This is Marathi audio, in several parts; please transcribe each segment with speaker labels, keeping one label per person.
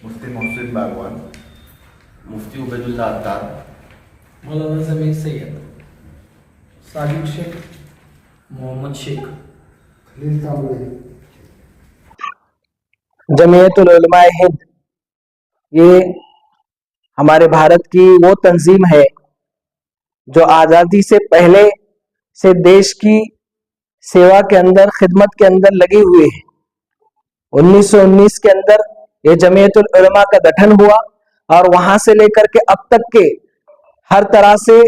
Speaker 1: मुफ्ती मोहसिन बागवान।
Speaker 2: मुफ्ती उबैदुल्ला अत्तार
Speaker 3: मौलाना जमीर सैयद। साजिद शेख। मोहम्मद शेख।
Speaker 4: खलील कांबळे
Speaker 5: जमीयतुल उलमा हिंद। ये हमारे भारत की वो तंजीम है जो आज़ादी से पहले से देश की सेवा के अंदर खिदमत के अंदर लगी हुई है। 1919 के अंदर ये जमीयतुल उलमा का गठन हुआ और वहाँ से लेकर के अब तक के हर तरह से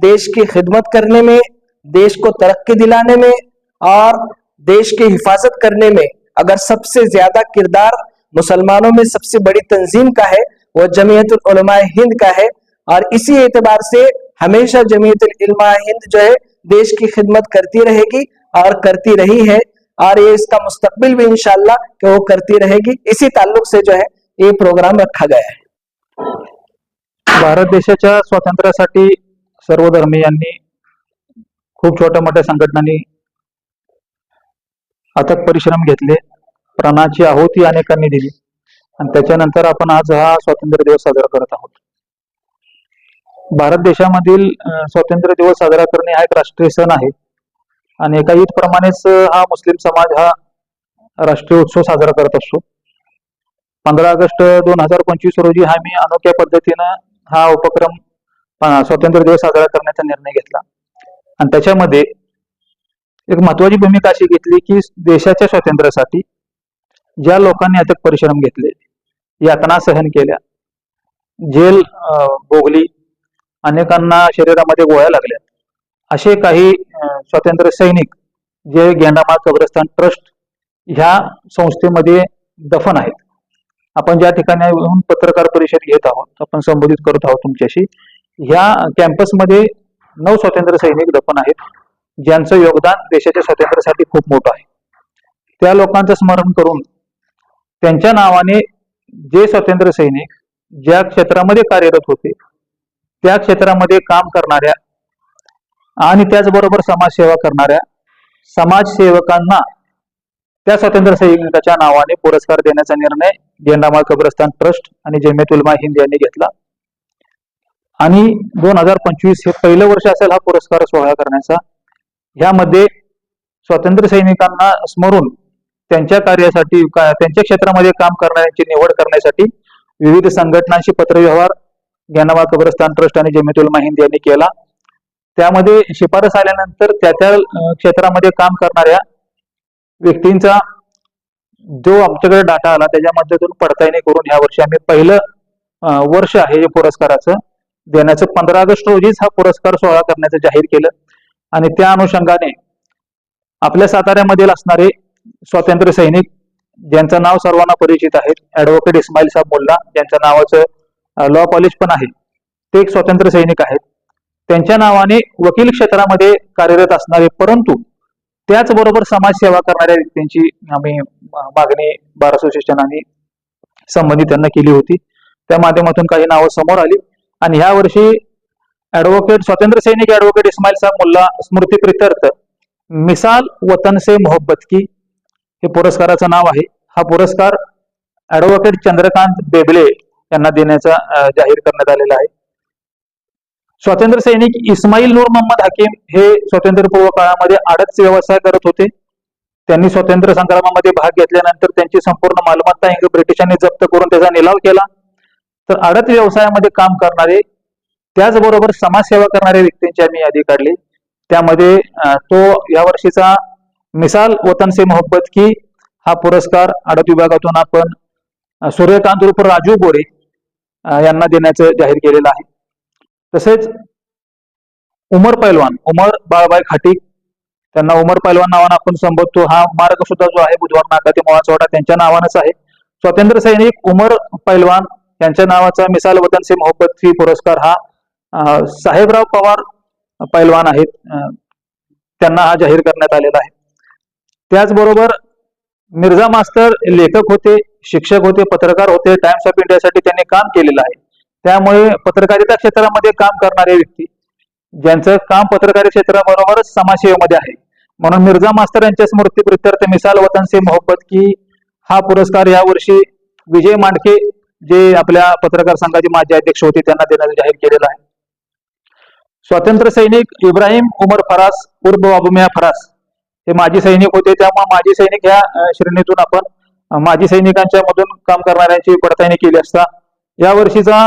Speaker 5: देश की खिदमत करने में, देश को तरक्की दिलाने में और देश की हिफाजत करने में अगर सबसे ज़्यादा किरदार मुसलमानों में सबसे बड़ी तंजीम का है, वो जमीयतुल उलमा हिंद का है और इसी एतबार से हमेशा जमीयतुल उलमा हिंद जो है, देश की खिदमत करती रहेगी और करती रही है। और ये इसका मुस्तकबिल भी इनशाला वो करती रहेगी। इसी ताल्लुक से जो है ये प्रोग्राम रखा गया है।
Speaker 6: भारत देशाच्या स्वातंत्र्यासाठी सर्व धर्मीयांनी खूप छोट्या मोठ्या संघटनांनी अथक परिश्रम घेतले प्राणाची आहुती अनेकांनी दिली आणि त्याच्यानंतर आपण आज हा स्वातंत्र्य दिवस साजरा करत आहोत. भारत देशामधील स्वातंत्र्य दिवस साजरा करणे हा एक राष्ट्रीय सण आहे. आणि एका ईद प्रमाणेच हा मुस्लिम समाज हा राष्ट्रीय उत्सव साजरा करत असतो. पंधरा ऑगस्ट दोन हजार पंचवीस रोजी हा मी अनोख्या पद्धतीनं हा उपक्रम स्वातंत्र्य दिवस साजरा करण्याचा निर्णय घेतला. आणि त्याच्यामध्ये एक महत्वाची भूमिका अशी घेतली की देशाच्या स्वातंत्र्यासाठी ज्या लोकांनी अथक परिश्रम घेतले यातना सहन केल्या. जेल अं, भोगली अनेकांना शरीरामध्ये गोळ्या लागल्या. असे काही स्वातंत्र्य सैनिक जे गेंडामाळ कब्रस्तान ट्रस्ट ह्या संस्थेमध्ये दफन आहेत. आपण ज्या ठिकाणी येऊन पत्रकार परिषद घेत आहोत आपण संबोधित करत आहोत तुमच्याशी ह्या कॅम्पसमध्ये नऊ स्वातंत्र्य सैनिक दफन आहेत ज्यांचं योगदान देशाच्या स्वातंत्र्यासाठी खूप मोठं आहे. त्या लोकांचं स्मरण करून त्यांच्या नावाने जे स्वातंत्र्य सैनिक ज्या क्षेत्रामध्ये कार्यरत होते त्या क्षेत्रामध्ये काम करणाऱ्या आणि त्याचबरोबर समाजसेवा करणाऱ्या समाजसेवकांना त्या स्वातंत्र्य सैनिकाच्या नावाने पुरस्कार देण्याचा निर्णय गेंडामाळ कब्रस्तान ट्रस्ट आणि जमेत उलमा हिंद यांनी घेतला. आणि दोन हजार पंचवीस हे पहिलं वर्ष असेल हा पुरस्कार सोहळा करण्याचा. ह्यामध्ये स्वातंत्र्य सैनिकांना स्मरून त्यांच्या कार्यासाठी त्यांच्या क्षेत्रामध्ये काम करणाऱ्यांची निवड करण्यासाठी विविध संघटनांशी पत्रव्यवहार ज्ञानवा कब्रस्तान ट्रस्ट आणि जमियतुल हिंद यांनी केला. त्यामध्ये शिफारस आल्यानंतर त्या त्या क्षेत्रामध्ये काम करणाऱ्या व्यक्तींचा जो आमच्याकडे डाटा आला त्याच्या पडताळणी करून ह्या वर्षी आम्ही पहिलं वर्ष आहे हे पुरस्काराचं देण्याचं. पंधरा ऑगस्ट रोजीच हा पुरस्कार सोहळा करण्याचं जाहीर केलं. आणि त्या अनुषंगाने आपल्या साताऱ्यामधील असणारे स्वातंत्र्य सैनिक ज्यांचं नाव सर्वांना परिचित आहेत ऍडव्होकेट इस्माईल साहेब मुल्ला ज्यांच्या नावाचं लॉ कॉलेज पण आहे ते एक स्वातंत्र्य सैनिक आहेत. त्यांच्या नावाने वकील क्षेत्रामध्ये कार्यरत असणारे परंतु त्याचबरोबर समाजसेवा करणाऱ्या व्यक्तींची आम्ही मागणी बार असोसिएशनाने संबंधित त्यांना केली होती. त्या माध्यमातून काही नावं समोर आली. आणि ह्या वर्षी ऍडव्होकेट स्वातंत्र्य सैनिक ऍडव्होकेट इस्माईल साहेब मुल्ला स्मृती प्रित्यर्थ मिसाल वतन से मोहब्बत की हे पुरस्काराचं नाव आहे. हा पुरस्कार ऍडव्होकेट चंद्रकांत बेबले यांना देण्याचा जाहीर करण्यात आलेला आहे. स्वातंत्र्य सैनिक इस्माईल नूर मोहम्मद हकीम हे स्वातंत्र्यपूर्व काळामध्ये आडच व्यवसाय करत होते. त्यांनी स्वातंत्र्य संग्रामामध्ये भाग घेतल्यानंतर त्यांची संपूर्ण मालमत्ता इंग्रज ब्रिटिशांनी जप्त करून त्याचा निलाव केला. तर आडत व्यवसायामध्ये काम करणारे त्याचबरोबर समाजसेवा करणाऱ्या व्यक्तींची आम्ही यादी काढली. त्यामध्ये तो या वर्षीचा मिसाल वतन से मोहब्बत की हा पुरस्कार आडत विभागातून आपण सूर्यकांत रूप राजू गोरे यांना देण्याचं जाहीर केलेलं आहे. तसेच उमर पैलवान उमर बाळबाई खाटीक त्यांना उमर पैलवान नावानं आपण संबोधतो. हा मार्ग सुद्धा जो आहे बुधवार नाका ते मोळाचोडा त्यांच्या नावानंच आहे. स्वातंत्र्य सैनिक उमर पैलवान यांच्या नावाचा मिसाल वतन से मोहब्बत ही पुरस्कार हा साहेबराव पवार पैलवान आहेत. त्यांना हा जाहीर करण्यात आलेला आहे. त्याचबरोबर मिर्झा मास्तर लेखक होते शिक्षक होते पत्रकार होते टाइम्स ऑफ इंडियासाठी त्यांनी काम केलेलं आहे. त्यामुळे पत्रकारिता क्षेत्रामध्ये काम करणारे व्यक्ती ज्यांचं काम पत्रकारी क्षेत्राबरोबरच समाजसेवेमध्ये आहे. म्हणून मिर्झा मास्तर यांच्या स्मृती प्रत्यर्थ मिसाल वतन से मोहब्बत की हा पुरस्कार यावर्षी विजय मांडके जे आपल्या पत्रकार संघाचे माजी अध्यक्ष होते त्यांना देण्याचं जाहीर केलेलं आहे. स्वातंत्र्य सैनिक इब्राहिम उमर फरास उर्फ बाबुमिया फरास हे माजी सैनिक होते. त्यामुळे माजी सैनिक ह्या श्रेणीतून आपण माजी सैनिकांच्या मधून काम करणाऱ्यांची पडताळणी केली असता या वर्षीचा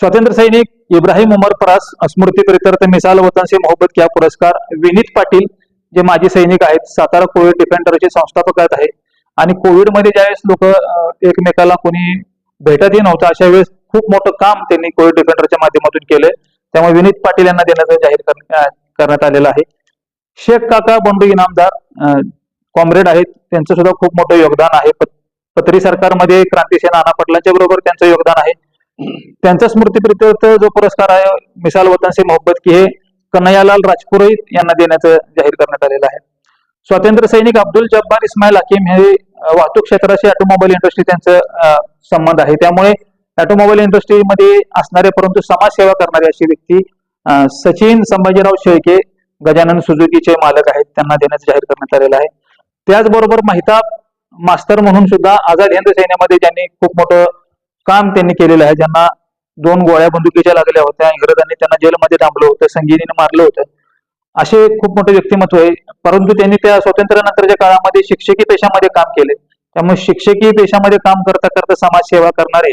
Speaker 6: स्वातंत्र्य सैनिक इब्राहिम उमर फरास स्मृती प्रित्यर्थ मिसाल वतन से मोहब्बत क्या पुरस्कार विनीत पाटील जे माजी सैनिक आहेत सातारा कोविड डिफेंडरचे संस्थापक आहेत आहे. आणि कोविडमध्ये ज्यावेळेस लोक एकमेकाला कोणी भेटतही नव्हतं अशा वेळेस खूप मोठं काम त्यांनी कोविड डिफेंडरच्या माध्यमातून केलंय. त्यामुळे विनीत पाटील यांना देण्याचं जाहीर करण्यात आलेलं आहे. शेख काका बंडू इनामदार कॉम्रेड आहेत त्यांचं सुद्धा खूप मोठं योगदान आहे. पत्री सरकारमध्ये क्रांतीसेन नाना पाटलांच्या बरोबर त्यांचं योगदान आहे. त्यांचा स्मृतीप्रित्यर्थ जो पुरस्कार आहे मिसाल वतन से मोहब्बत की हे कन्हैयालाल राजपुरोहित यांना देण्याचं जाहीर करण्यात आलेलं आहे. स्वातंत्र्य सैनिक अब्दुल जब्बार इस्माईल हकीम हे वाहतूक क्षेत्राशी ऑटोमोबाईल इंडस्ट्री त्यांचं अं, संबंध आहे. त्यामुळे ऑटोमोबाईल इंडस्ट्रीमध्ये असणारे परंतु समाजसेवा करणारे अशी व्यक्ती अं, सचिन संभाजीराव शेळके गजानन सुजुकीचे मालक आहेत. त्यांना देण्याचं जाहीर करण्यात आलेलं आहे. त्याचबरोबर महिताब मास्तर म्हणून सुद्धा आझाद हिंद सैन्यामध्ये त्यांनी खूप मोठं काम त्यांनी केलेलं आहे ज्यांना दोन गोळ्या बंदुकीच्या लागल्या होत्या इंग्रजांनी त्यांना जेलमध्ये थांबलं होतं संगीनीने मारलं होतं. असे खूप मोठे व्यक्तिमत्व आहे परंतु त्यांनी त्या स्वातंत्र्यानंतरच्या काळामध्ये शिक्षकी पेशामध्ये काम केले. त्यामुळे शिक्षकी पेशामध्ये काम करता करता समाजसेवा करणारे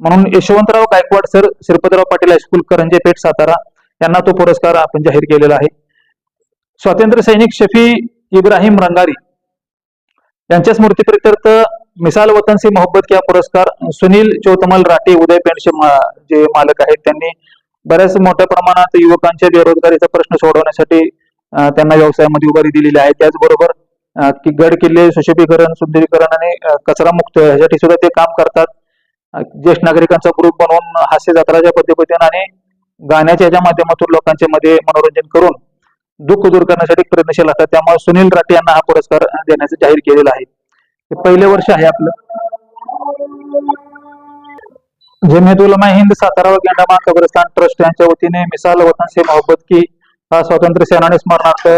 Speaker 6: म्हणून Yashwantrao Gaikwad sir Shripatrao Patil high school Karanje Peth Satara यांना तो पुरस्कार आपण जाहीर केलेला आहे. स्वातंत्र्य सैनिक शफी इब्राहिम रंगारी यांच्या स्मृतीप्रित्यर्थ मिसाल वतन से मोहब्बत किया पुरस्कार सुनील चौतमल राठी उदय पेंटचे जे मालक आहेत त्यांनी बऱ्याच मोठ्या प्रमाणात युवकांच्या बेरोजगारीचा प्रश्न सोडवण्यासाठी त्यांना व्यवसायामध्ये उभारी दिलेली आहे. त्याचबरोबर की गड किल्ले सुशोभीकरण सुंदरीकरण आणि कचरा मुक्त ह्यासाठी सुद्धा ते काम करतात. ज्येष्ठ नागरिकांचा ग्रुप बनवून हास्य जत्राच्या पद्धतीने आणि गाण्याच्या याच्या माध्यमातून लोकांच्या मध्ये मनोरंजन करून दुःख दूर करण्यासाठी प्रयत्नशील असतात. त्यामुळे सुनील राठी यांना हा पुरस्कार देण्याचं जाहीर केलेला आहे. हे पहिले वर्ष आहे आपलं. जमियत उलमा हिंद सातारा व गेंडामा कब्रस्तान ट्रस्ट यांच्या वतीने मिसाल वतन से मोहब्बत की हा स्वातंत्र्य सेनानी स्मरणार्थ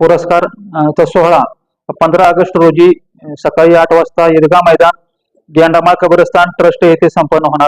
Speaker 6: पुरस्कार चा सोहळा पंधरा ऑगस्ट रोजी सकाळी आठ वाजता ईदगा मैदान गेंडामा कब्रस्तान ट्रस्ट येथे संपन्न होणार.